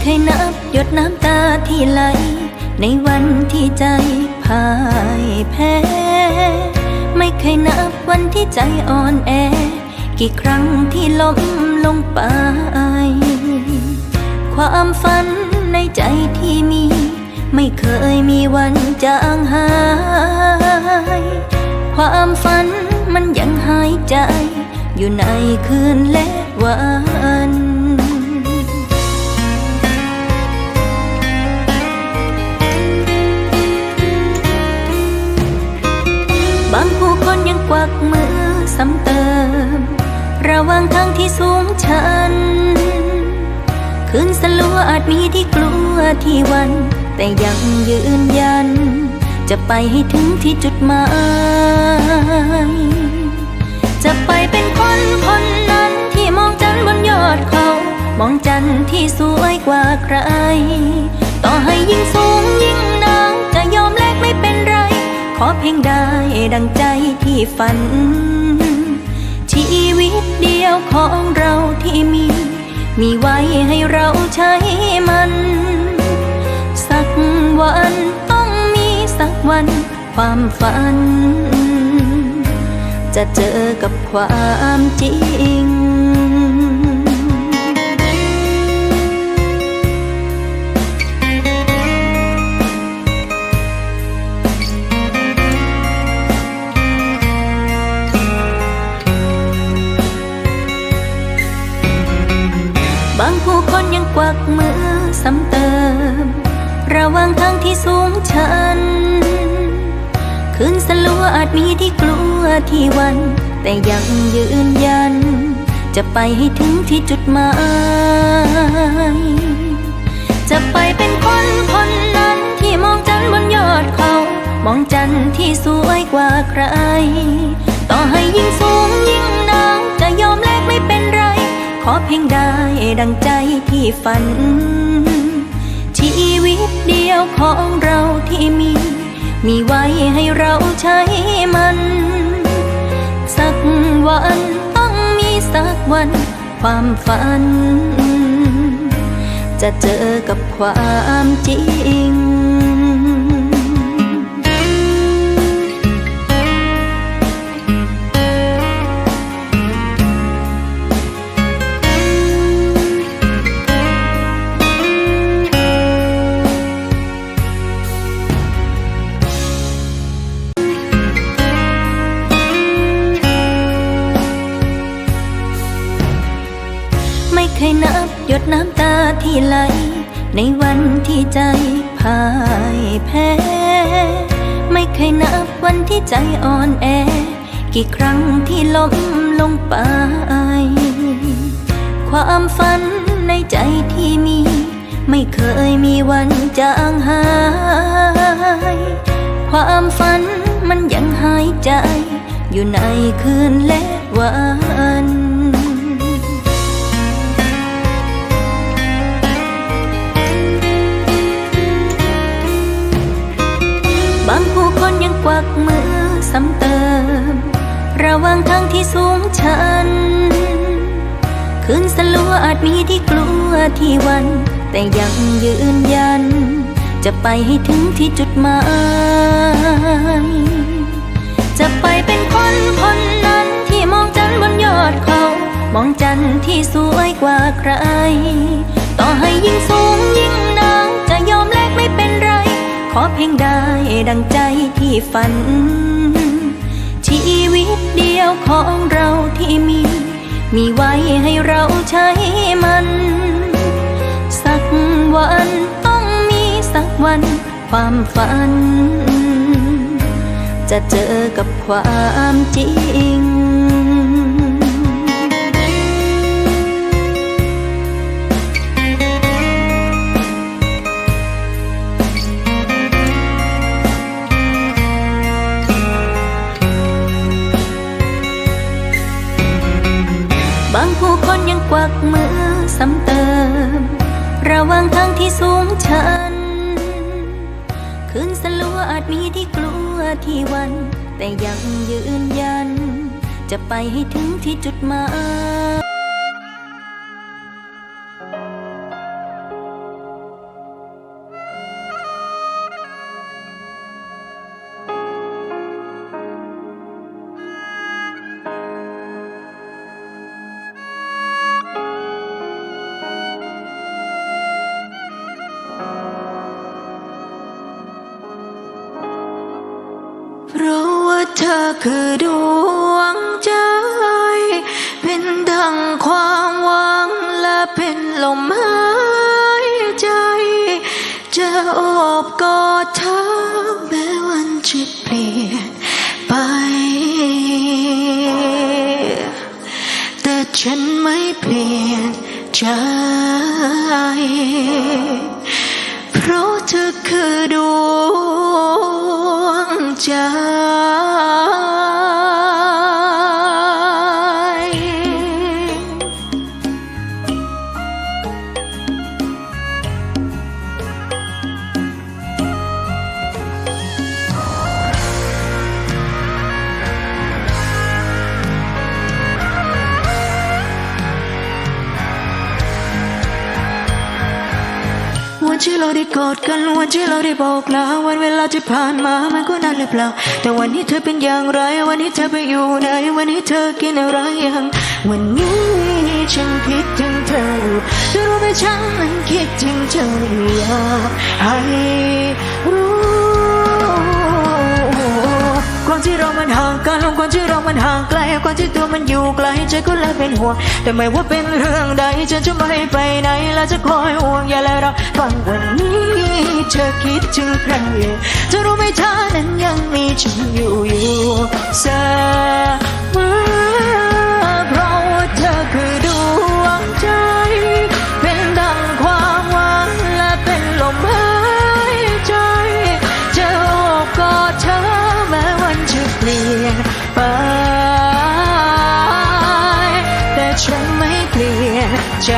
เคยนับหยดน้ำตาที่ไหล ในวันที่ใจพ่ายแพ้ ไม่เคยนับวันที่ใจอ่อนแอ กี่ครั้งที่ล้มลงไป ความฝันในใจที่มี ไม่เคยมีวันจางหาย ความฝันมันยังหายใจ อยู่ในคืนและวัน คนยังกวักมือซ้ำเติม ระหว่างทางที่สูงชัน คืนสลัวอาจมีที่กลัวที่วัน แต่ยังยืนยัน จะไปให้ถึงที่จุดหมาย จะไปเป็นคนคนนั้นที่มองจันทร์บนยอดเขา มองจันทร์ที่สวยกว่าใคร ต่อให้ยิ่งสูงยิ่ง ขอเพียงได้ดังใจที่ฝัน ชีวิตเดียวของเราที่มี มีไว้ให้เราใช้มัน สักวันต้องมีสักวันความฝัน จะเจอกับความจริง ซ้ำเติม ระว่างทางที่สูงชัน คืนสลัวอาจมีที่กลัวที่วัน แต่ยังยืนยัน จะไปให้ถึงที่จุดหมาย จะไปเป็นคนคนนั้นที่มองจันทร์บนยอดเขา มองจันทร์ที่สวยกว่าใคร ต่อให้ยิ่งสูงยิ่งหนาวจะยอมแลกไม่เป็นไร ขอเพียงได้ดังใจที่ฝัน ชีวิตเดียวของเราที่มี มีไว้ให้เราใช้มัน สักวันต้องมีสักวันความฝัน จะเจอกับความจริง ที่ไหล ในวันที่ใจพ่ายแพ้ ไม่เคยนับวันที่ใจอ่อนแอ กี่ครั้งที่ล้มลงไป ความฝันในใจที่มี ไม่เคยมีวันจางหาย ความฝันมันยังหายใจ อยู่ในคืนและวัน อาจมีที่กลัวที่วัน แต่ยังยืนยัน จะไปให้ถึงที่จุดหมาย จะไปเป็นคนคนนั้นที่มองจันทร์บนยอดเขา มองจันทร์ที่สวยกว่าใคร ต่อให้ยิ่งสูงยิ่งหนาวจะยอมแลกไม่เป็นไร ขอเพียงได้ดังใจที่ฝัน ชีวิตเดียวของเราที่มี มีไว้ให้เราใช้มัน สักวันต้องมีสักวันความฝัน จะเจอกับความจริง คนยังกวักมือซ้ำเติม ระหว่างทางที่สูงชันคืนสลัวอาจมีที่กลัวที่วัน แต่ยังยืนยัน จะไปให้ถึงที่จุดหมาย ห้ถึงที่จุดหมายคือดวงใจ เป็นดังความหวังและเป็นลมหายใจ จะอบกอดเธอแม้วันจะเปลี่ยนไป แต่ฉันไม่เปลี่ยนใจ ที่เราได้กอดกันวันที่เราได้บอกลาวันเวลาที่ผ่านมามันก็นานหรือเปล่า แต่วันนี้เธอเป็นอย่างไร วันนี้เธอไปอยู่ไหนวันนี้เธอกินอะไรยังวันนี้ฉันคิดถึงเธออยู่เธอรู้ไหมฉันมันคิดถึงเธออยากให้รู้ ความที่เรามันห่างกันความที่เรามันห่างไกลความที่ตัวมันอยู่ไกลใจก็เลยเป็นห่วงแต่ไม่ว่าเป็นเรื่องใดฉันจะไม่ไปไหนและจะคอยห่วงอย่าและรับฟังวันนี้เธอคิดถึงใครเธอรู้ไหมเธอนั้นยังมีฉันอยู่อยู่เสมอ ไป แต่ฉันไม่เปลี่ยนใจ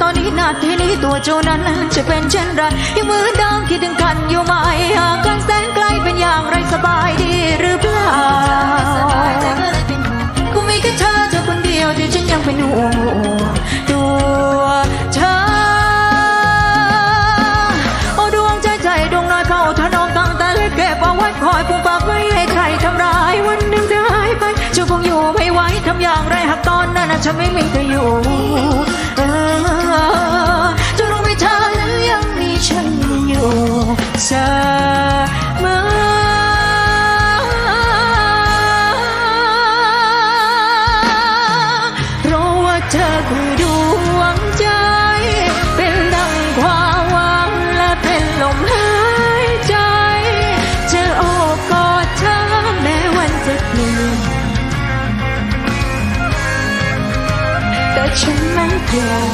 ตอนนี้นาทีนี้ตัวเจ้านั้นจะเป็นเช่นไรยังมือดางคิดถึงกันอยู่ไหมห่างกันแสนไกลเป็นอย่างไรสบายดีหรือเปล่าคงมีแค่เธอเธอคนเดียวที่ฉันยังเป็นห่วงตัวเธอโอ้ดวงใจใจดวงน้อยเฝ้าถนอมตั้งแต่เล็กเก็บเอาไว้คอยปกปักไม่ให้ใครทำร้ายวันหนึ่งเธอหายไปจะคงอยู่ไม่ไหวทำอย่างไรหากตอนนั้นฉันไม่มีเธออยู่ อยู่เสมอเพราะว่าเธอคือดวงใจ เป็นดังความหวังและเป็นลมหายใจ เจะโอบกอดเธอแม้วันจะเปลี่ยแต่ฉันไม่เปลี่ยน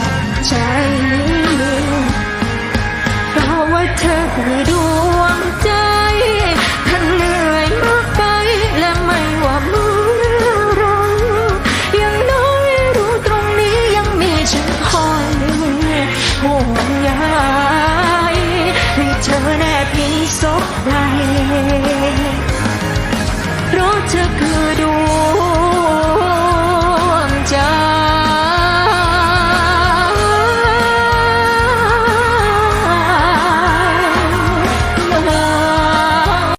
ใจ ราะ